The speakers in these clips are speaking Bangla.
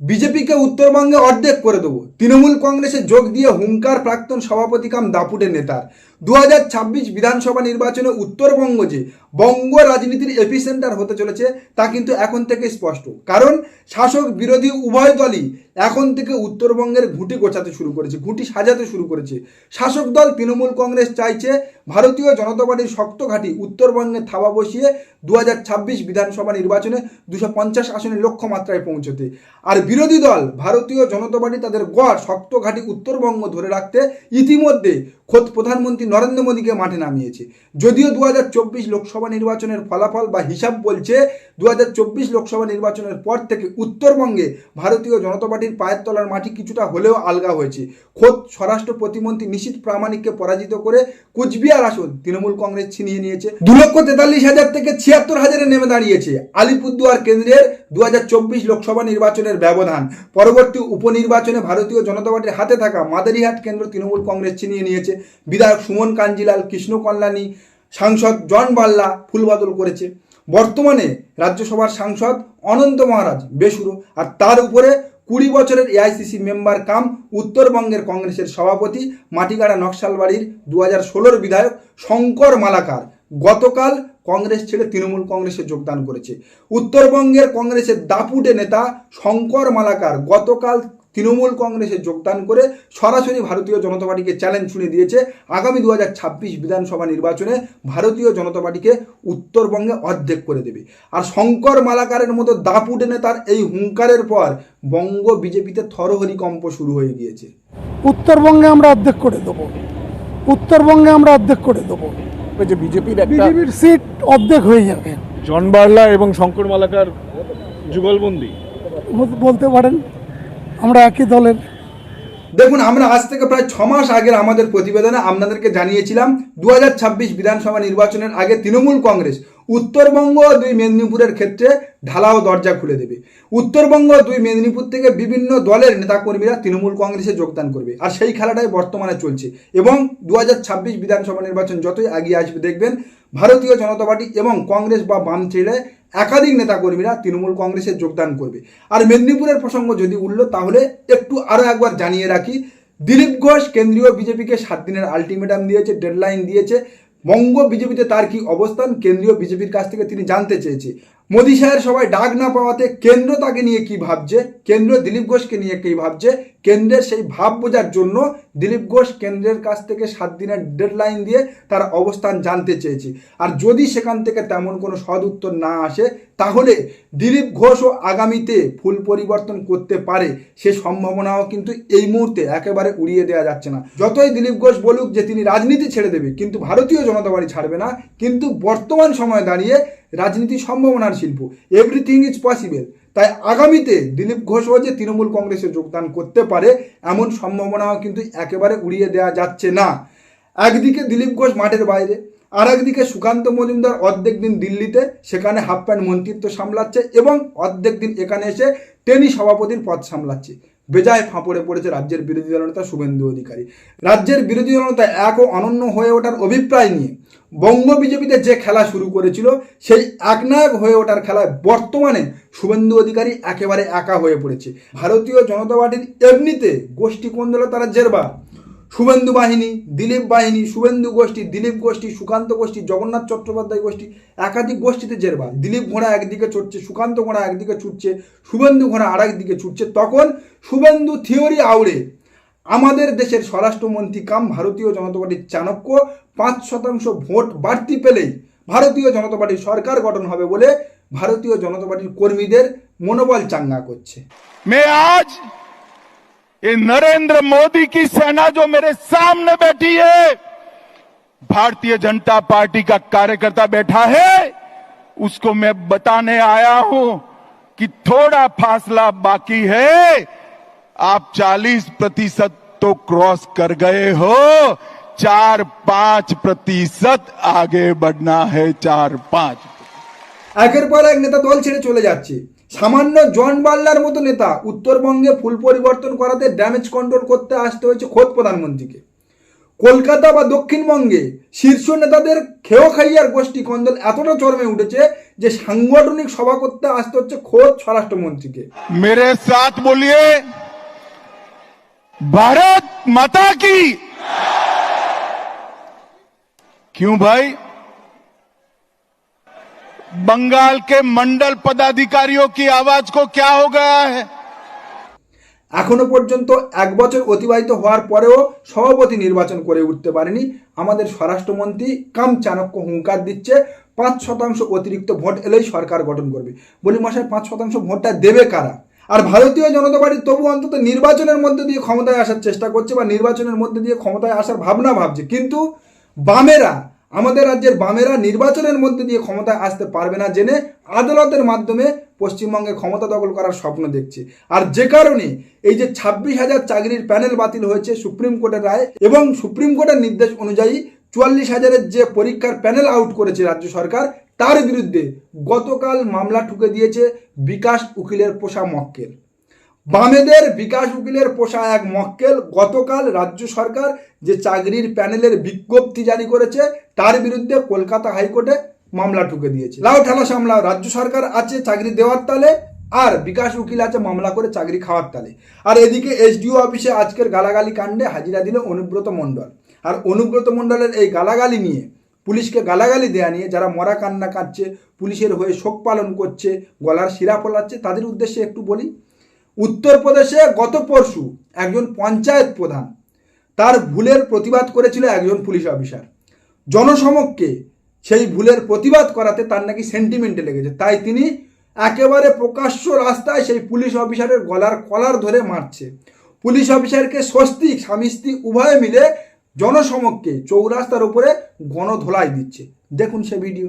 বিজেপিকে উত্তরবঙ্গে অর্ধেক করে দেবো। তৃণমূল কংগ্রেসে যোগ দিয়ে হুঙ্কার প্রাক্তন সভাপতি কাম দাপুটে নেতার। দু হাজার ছাব্বিশ বিধানসভা নির্বাচনে উত্তরবঙ্গ যে বঙ্গ রাজনীতির এপিসেন্টার হতে চলেছে, তা কিন্তু এখন থেকে স্পষ্ট। কারণ শাসক বিরোধী উভয় দলই এখন থেকে উত্তরবঙ্গের ঘুঁটি গোছাতে শুরু করেছে, ঘুঁটি সাজাতে শুরু করেছে। শাসক দল তৃণমূল কংগ্রেস চাইছে ভারতীয় জনতা পার্টির শক্ত ঘাঁটি উত্তরবঙ্গে থাবা বসিয়ে দু হাজার ছাব্বিশ বিধানসভা নির্বাচনে দুশো পঞ্চাশ আসনের লক্ষ্যমাত্রায় পৌঁছতে। আর বিরোধী দল ভারতীয় জনতা পার্টি তাদের গড় শক্ত ঘাঁটি উত্তরবঙ্গ ধরে রাখতে ইতিমধ্যে খোদ প্রধানমন্ত্রী নরেন্দ্র মোদীকে মাঠে নামিয়েছে। যদিও দু হাজার চব্বিশ লোকসভা নির্বাচনের ফলাফল বা হিসাব বলছে দু লোকসভা নির্বাচনের পর থেকে উত্তরবঙ্গে ভারতীয় জনতা পার্টির পায়ের তলার মাটি কিছুটা হলেও আলগা হয়েছে। খোদ স্বরাষ্ট্র প্রতিমন্ত্রী নিশীত প্রামাণিককে পরাজিত করে কুচবিহার আসন তৃণমূল কংগ্রেস ছিনিয়ে নিয়েছে। দু লক্ষ তেতাল্লিশ হাজার থেকে ছিয়াত্তর হাজারে নেমে দাঁড়িয়েছে আলিপুরদুয়ার কেন্দ্রের দু হাজার চব্বিশ লোকসভা নির্বাচনের ব্যবধান। পরবর্তী উপনির্বাচনে ভারতীয় জনতা পার্টির হাতে থাকা মাদারিহাট কেন্দ্র তৃণমূল কংগ্রেস ছিনিয়ে নিয়েছে। বিধায়ক সুমন কাঞ্জিলাল, কৃষ্ণ কল্যাণী, সাংসদ জন বাল্লা ফুলবদল করেছে। বর্তমানে রাজ্যসভার সাংসদ অনন্ত মহারাজ বেসুরো। আর তার উপরে কুড়ি বছরের এআইসিসি মেম্বার কাম উত্তরবঙ্গের কংগ্রেসের সভাপতি মাটিগাড়া নকশালবাড়ির দু হাজার ষোলোর বিধায়ক শঙ্কর মালাকার গতকাল কংগ্রেস ছেড়ে তৃণমূল কংগ্রেসে যোগদান করেছে। উত্তরবঙ্গের কংগ্রেসের দাপুটে নেতা শঙ্কর মালাকার গতকাল তৃণমূল কংগ্রেসে যোগদান করে সরাসরি ভারতীয় জনতা পার্টিকে চ্যালেঞ্জ শুনে দিয়েছে। আগামী দু বিধানসভা নির্বাচনে ভারতীয় জনতা পার্টিকে উত্তরবঙ্গে অর্ধেক করে দেবে। আর শঙ্কর মালাকারের মতো দাপুটে নেতার এই হুঙ্কারের পর বঙ্গ বিজেপিতে থরহরিকম্প শুরু হয়ে গিয়েছে। উত্তরবঙ্গে আমরা অর্ধেক করে দেবো। উত্তরবঙ্গে আমরা অর্ধেক করে দেবো। যে বিজেপির বিজেপির সিট অর্ধেক হয়ে যাবে। জন বার্লা এবং শঙ্কর মালাকার যুগলবন্দি। বলতে পারেন? আমরা একই দলের। দেখুন, আমরা আজ থেকে প্রায় ছ মাস আগের আমাদের প্রতিবেদনে আপনাদেরকে জানিয়েছিলাম দু হাজার ছাব্বিশ বিধানসভা নির্বাচনের আগে তৃণমূল কংগ্রেস উত্তরবঙ্গ দুই মেদিনীপুরের ক্ষেত্রে ঢালাও দরজা খুলে দেবে। উত্তরবঙ্গ দুই মেদিনীপুর থেকে বিভিন্ন দলের নেতাকর্মীরা তৃণমূল কংগ্রেসে যোগদান করবে। আর সেই খেলাটাই বর্তমানে চলছে। এবং দু হাজার ছাব্বিশ বিধানসভা নির্বাচন যতই এগিয়ে আসবে দেখবেন, ভারতীয় জনতা পার্টি এবং কংগ্রেস বা বাম ছেড়ে একাধিক নেতাকর্মীরা তৃণমূল কংগ্রেসে যোগদান করবে। আর মেদিনীপুরের প্রসঙ্গ যদি উঠল, তাহলে একটু আরও একবার জানিয়ে রাখি, দিলীপ ঘোষ কেন্দ্রীয় বিজেপিকে সাত দিনের আলটিমেটাম দিয়েছে, ডেডলাইন দিয়েছে। বঙ্গ বিজেপিতে তার কি অবস্থান? কেন্দ্রীয় বিজেপির কাছ থেকে তিনি জানতে চেয়েছে। মোদী সাহের সবাই ডাক না পাওয়াতে কেন্দ্র তাকে নিয়ে কি ভাবছে? কেন্দ্র দিলীপ ঘোষকে নিয়ে কি ভাবছে? কেন্দ্রের সেই ভাব বোঝার জন্য দিলীপ ঘোষ কেন্দ্রের কাছ থেকে সাত দিনের ডেডলাইন দিয়ে তার অবস্থান জানতে চেয়েছে। আর যদি সেখান থেকে তেমন কোনো সদ উত্তর না আসে, তাহলে দিলীপ ঘোষও আগামীতে ফুল পরিবর্তন করতে পারে। সে সম্ভাবনাও কিন্তু এই মুহূর্তে একেবারে উড়িয়ে দেওয়া যাচ্ছে না। যতই দিলীপ ঘোষ বলুক যে তিনি রাজনীতি ছেড়ে দেবে, কিন্তু ভারতীয় জনতা পার্টি ছাড়বে না। কিন্তু বর্তমান সময়ে দাঁড়িয়ে রাজনীতি সম্ভাবনার শিল্প। এভরিথিং ইজ পসিবল তাই আগামীতে দিলীপ ঘোষও যে তৃণমূল কংগ্রেসে যোগদান করতে পারে, এমন সম্ভাবনাও কিন্তু একেবারে উড়িয়ে দেওয়া যাচ্ছে না। একদিকে দিলীপ ঘোষ মাঠের বাইরে আর একদিকে সুকান্ত মজুমদার অর্ধেক দিন দিল্লিতে, সেখানে হাফ প্যান্ট মন্ত্রিত্ব সামলাচ্ছে এবং অর্ধেক দিন এখানে এসে টেনি সভাপতির পদ সামলাচ্ছে। বেজায় ফাঁপড়ে পড়েছে রাজ্যের বিরোধী দলনেতা শুভেন্দু অধিকারী। রাজ্যের বিরোধী দলনেতা এক ও অনন্য হয়ে ওঠার অভিপ্রায় নিয়ে বঙ্গ বিজেপিতে যে খেলা শুরু করেছিল, সেই একনায়ক হয়ে ওঠার খেলায় বর্তমানে শুভেন্দু অধিকারী একেবারে একা হয়ে পড়েছে। ভারতীয় জনতা পার্টির এমনিতে গোষ্ঠী কোন্দলে তারা জেরবা শুভেন্দু বাহিনী, দিলীপ বাহিনী, শুভেন্দু গোষ্ঠী, দিলীপ গোষ্ঠী, সুকান্ত গোষ্ঠী, জগন্নাথ চট্টোপাধ্যায় গোষ্ঠী একাধিক গোষ্ঠীতে জেরবা। দিলীপ ঘোড়া একদিকে ছুটছে, সুকান্ত ঘোড়া একদিকে ছুটছে, শুভেন্দু ঘোড়া আর একদিকে ছুটছে। তখন শুভেন্দু থিওরি আউড়ে, আমাদের দেশের স্বরাষ্ট্রমন্ত্রী কাম ভারতীয় জনতা পার্টির চাণক্য, পাঁচ শতাংশ ভোট বাড়তি পেলেই ভারতীয় জনতা পার্টির সরকার গঠন হবে বলে ভারতীয় জনতা পার্টির কর্মীদের মনোবল চাঙ্গা করছে। মে আজ ये नरेंद्र मोदी की सेना जो मेरे सामने बैठी है भारतीय जनता पार्टी का कार्यकर्ता बैठा है उसको मैं बताने आया हूं कि थोड़ा फासला बाकी है आप 40 प्रतिशत तो क्रॉस कर गए हो चार पांच प्रतिशत आगे बढ़ना है चार पांच একের পর এক নেতা দল ছেড়ে চলে যাচ্ছে সামান্য জন বাল্লার মতো নেতা উত্তরবঙ্গে ফুল পরিবর্তন করাতে ড্যামেজ কন্ট্রোল করতে আসতে হয়েছে খোদ প্রধানমন্ত্রীকে কলকাতা বা দক্ষিণবঙ্গে শীর্ষ নেতাদের খেও খাইয়ার গোষ্ঠী কন্দল এতটা চরমে উঠেছে যে সাংগঠনিক সভা করতে আসতে হচ্ছে খোদ স্বরাষ্ট্রমন্ত্রীকে मेरे साथ बोलिए भारत माता की क्यों भाई बंगाल के मंडल पदाधिकारियों की आवाज को क्या हो गया है এখনো পর্যন্ত এক বছর অতিবাহিত হওয়ার পরেও সভাপতি নির্বাচন করে উঠতে পারেনি আমাদের স্বরাষ্ট্রমন্ত্রী কাম চাণক্য হুঙ্কার দিচ্ছে পাঁচ শতাংশ অতিরিক্ত ভোট এলেই সরকার গঠন করবে বলি মশাই পাঁচ শতাংশ ভোটটা দেবে কারা আর ভারতীয় জনতা পার্টি তবু অন্তত নির্বাচনের মধ্যে দিয়ে ক্ষমতায় আসার চেষ্টা করছে বা নির্বাচনের মধ্যে দিয়ে ক্ষমতায় আসার ভাবনা ভাবছে কিন্তু বামেরা আমাদের রাজ্যের বামেরা নির্বাচনের মধ্যে দিয়ে ক্ষমতায় আসতে পারবে না জেনে আদালতের মাধ্যমে পশ্চিমবঙ্গে ক্ষমতা দখল করার স্বপ্ন দেখছে। আর যে কারণে এই যে ছাব্বিশ হাজার চাকরির প্যানেল বাতিল হয়েছে সুপ্রিম কোর্টের রায় এবং সুপ্রিম কোর্টের নির্দেশ অনুযায়ী চুয়াল্লিশ হাজারের যে পরীক্ষার প্যানেল আউট করেছে রাজ্য সরকার, তার বিরুদ্ধে গতকাল মামলা ঠুকে দিয়েছে বিকাশ উকিলের পোষা মক্কেল। বামেদের বিকাশ উকিলের পোষা এক মক্কেল গতকাল রাজ্য সরকার যে চাকরির প্যানেলের বিজ্ঞপ্তি জারি করেছে, তার বিরুদ্ধে কলকাতা হাইকোর্টে মামলা ঠুকে দিয়েছে। লাউ ঠালা সামলা, রাজ্য সরকার আছে চাকরি দেওয়ার তালে, আর বিকাশ উকিল আছে মামলা করে চাকরি খাওয়ার তালে। আর এদিকে এসডিও অফিসে আজকের গালাগালি কাণ্ডে হাজিরা দিল অনুব্রত মণ্ডল। আর অনুব্রত মণ্ডলের এই গালাগালি নিয়ে, পুলিশকে গালাগালি দেয়া নিয়ে যারা মরা কান্না কাঁদছে পুলিশের হয়ে শোক পালন করছে, গলার শিরা ফোলাচ্ছে, তাদের উদ্দেশ্যে একটু বলি উত্তরপ্রদেশে গত পরশু একজন পঞ্চায়েত প্রধান তার ভুলের প্রতিবাদ করেছিল একজন পুলিশ অফিসার। জনসমক্ষে সেই ভুলের প্রতিবাদ করাতে তার নাকি সেন্টিমেন্টে লেগেছে। তাই তিনি একেবারে প্রকাশ্য রাস্তায় সেই পুলিশ অফিসারের গলার কলার ধরে মারছে। পুলিশ অফিসারকে স্বস্তিক স্বামী উভয়ে মিলে জনসমক্ষে চৌরাস্তার উপরে গণধোলাই দিচ্ছে। দেখুন সে video.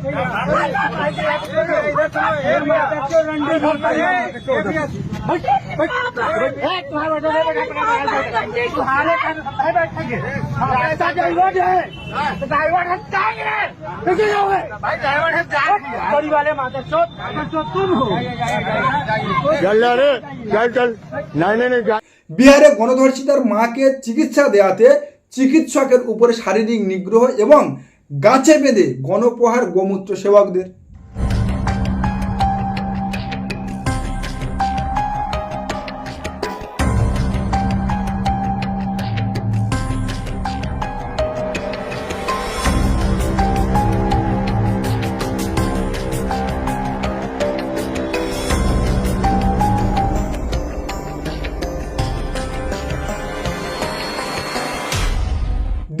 नहीं लगाना साले कुत्ते कुत्ता कैसे बोल वाले माता चोट तुम हो चल जा रे चल चल नहीं नहीं नहीं जा বিহারে গণধর্ষিতার মাকে চিকিৎসা দেওয়াতে চিকিৎসকের উপরে শারীরিক নিগ্রহ এবং গাছে বেঁধে গণপ্রহার গোমূত্র সেবকদের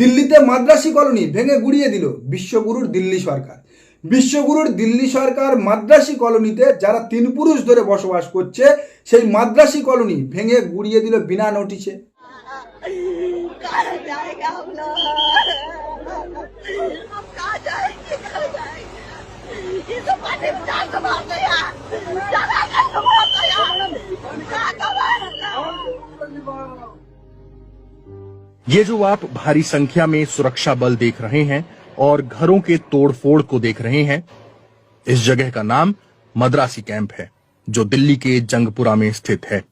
দিল্লিতে মাদ্রাসি কলোনি ভেঙে গুড়িয়ে দিল বিশ্বগুরুর দিল্লি সরকার বিশ্বগুরুর দিল্লি সরকার মাদ্রাসি কলোনিতে যারা তিন পুরুষ ধরে বসবাস করছে সেই মাদ্রাসি কলোনি ভেঙে গুড়িয়ে দিল বিনা নোটিশে कहाँ जाएगा हम लोग हम कहाँ जाएंगे कहाँ जाएंगे ये तो पानी में जान कमा गया ये जो आप भारी संख्या में सुरक्षा बल देख रहे हैं और घरों के तोड़फोड़ को देख रहे हैं इस जगह का नाम मद्रासी कैंप है जो दिल्ली के जंगपुरा में स्थित है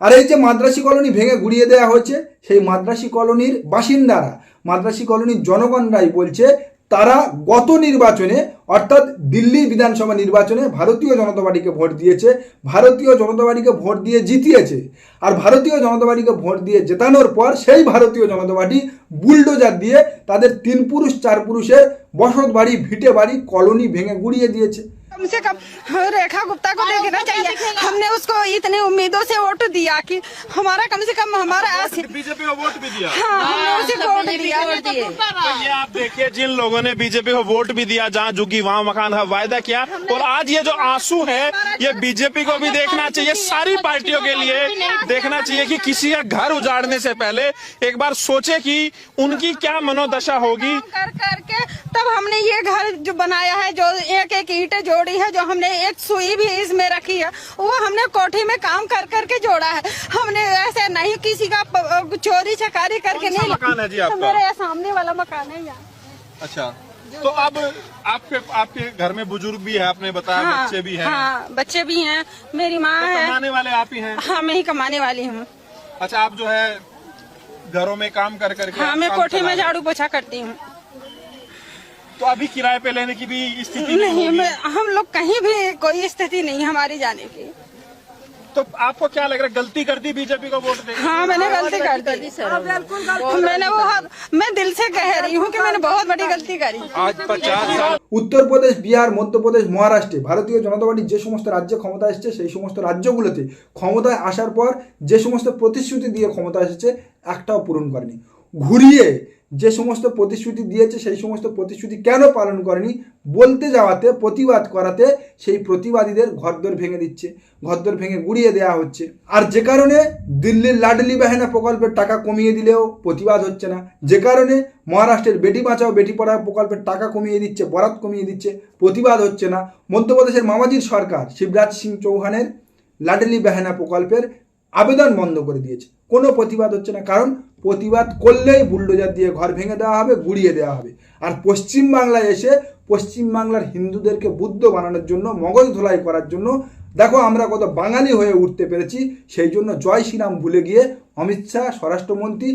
আর এই যে মাদ্রাসি কলোনি ভেঙে গুড়িয়ে দেওয়া হয়েছে সেই মাদ্রাসি কলোনির বাসিন্দারা মাদ্রাসি কলোনির জনগণরাই বলছে তারা গত নির্বাচনে, অর্থাৎ দিল্লি বিধানসভা নির্বাচনে ভারতীয় জনতা পার্টিকে ভোট দিয়েছে, ভারতীয় জনতা পার্টিকে ভোট দিয়ে জিতিয়েছে। আর ভারতীয় জনতা পার্টিকে ভোট দিয়ে জেতানোর পর সেই ভারতীয় জনতা পার্টি বুলডোজার দিয়ে তাদের তিন পুরুষ, চার পুরুষের বসত বাড়ি ভিটে বাড়ি কলোনি ভেঙে গুড়িয়ে দিয়েছে। कम से कम रेखा गुप्ता को देखना चाहिए। हमने उसको इतनी उम्मीदों से वोट दिया कि हमारा कम से कम हमारा आस- बीजेपी को वोट भी दिया। हाँ हमने उसे वोट दिया। तो ये आप देखिए जिन लोगों ने बीजेपी को वोट भी दिया जहाँ झुकी वहाँ मकान है वायदा किया। और आज ये जो आँसू है ये बीजेपी को भी देखना चाहिए। सारी पार्टियों के लिए देखना चाहिए कि किसी का घर उजाड़ने से पहले एक बार सोचे कि उनकी क्या मनोदशा होगी। कर करके तब हमने ये घर जो बनाया है जो एक एक ईंटें जोड़ी है जो हमने एक सुई भी इसमें रखी है वो हमने कोठी में काम कर करके जोड़ा है। हमने ऐसे नहीं किसी का चोरी चकारी करके नहीं मकान है जी आपका? मेरे सामने वाला मकान है यहाँ अच्छा तो अब आपके आपके घर में बुज़ुर्ग भी है आपने बताया हाँ, बच्चे भी हैं। हाँ बच्चे भी हैं। मेरी माँ तो है। कमाने वाले आप ही हैं? हाँ मैं ही कमाने वाली हूँ। अच्छा आप जो है घरों में काम कर करके हाँ मैं कोठी में झाड़ू पोछा करती हूँ। तो अभी किराए पे लेने की भी स्थिति नहीं होगी। मैं हम लोग कहीं भी कोई स्थिति नहीं है हमारी जाने की तो आपको क्या लग रहा है गलती कर दी बीजेपी को वोट दे हाँ मैंने गलती कर दी मैंने वो मैं दिल से कह रही हूँ कि मैंने बहुत बड़ी गलती करी आज पचास साल উত্তরপ্রদেশ বিহার মধ্যপ্রদেশ মহারাষ্ট্রে ভারতীয় জনতা পার্টি যে সমস্ত রাজ্যে ক্ষমতা এসেছে সেই সমস্ত রাজ্যগুলোতে ক্ষমতায় আসার পর যে সমস্ত প্রতিশ্রুতি দিয়ে ক্ষমতা এসেছে একটাও পূরণ করেনি ঘুরিয়ে যে সমস্ত প্রতিশ্রুতি দিয়েছে, সেই সমস্ত প্রতিশ্রুতি কেন পালন করেনি? বলতে যাওয়াতে, প্রতিবাদ করাতে সেই প্রতিবাদীদের ঘরদোর ভেঙে দিচ্ছে, ঘরদোর ভেঙে গুড়িয়ে দেওয়া হচ্ছে। আর যে কারণে দিল্লির লাডলি বাহেনা প্রকল্পের টাকা কমিয়ে দিলেও প্রতিবাদ হচ্ছে না। যে কারণে মহারাষ্ট্রের বেটি বাঁচাও, বেটি পড়াও প্রকল্পের টাকা কমিয়ে দিচ্ছে বরাত কমিয়ে দিচ্ছে, প্রতিবাদ হচ্ছে না। মধ্যপ্রদেশের মামাজির সরকার শিবরাজ সিং চৌহানের লাডলি বেহানা প্রকল্পের আবেদন বন্ধ করে দিয়েছে। কোনো প্রতিবাদ হচ্ছে না, কারণ প্রতিবাদ করলেই বুলডোজার দিয়ে ঘর ভেঙে দেওয়া হবে, গুড়িয়ে দেওয়া হবে। আর পশ্চিম বাংলায় এসে পশ্চিম বাংলার হিন্দুদেরকে বুদ্ধ বানানোর জন্য, মগজ ধোলাই করার জন্য দেখো আমরা কত বাঙালি হয়ে উঠতে পেরেছি, সেই জন্য জয় শ্রীরাম ভুলে গিয়ে অমিত শাহ, স্বরাষ্ট্রমন্ত্রী,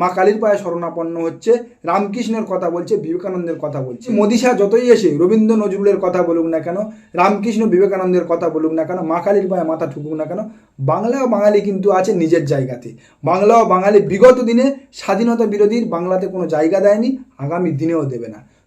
মা কালীর পায়ে শরণাপন্ন হচ্ছে, রামকৃষ্ণের কথা বলছে, বিবেকানন্দের কথা বলছে। মোদী শাহ যতই এসে, রবীন্দ্র নজরুলের কথা বলুক না কেন, রামকৃষ্ণ বিবেকানন্দের কথা বলুক না কেন, মা কালীর পায়ে মাথা ঠুকুক না কেন বাংলা বাঙালি কিন্তু আছে নিজের জায়গাতে। বাংলা ও বাঙালি বিগত দিনে স্বাধীনতা বিরোধীর বাংলাতে কোনো জায়গা দেয়নি, আগামী দিনেও দেবে না।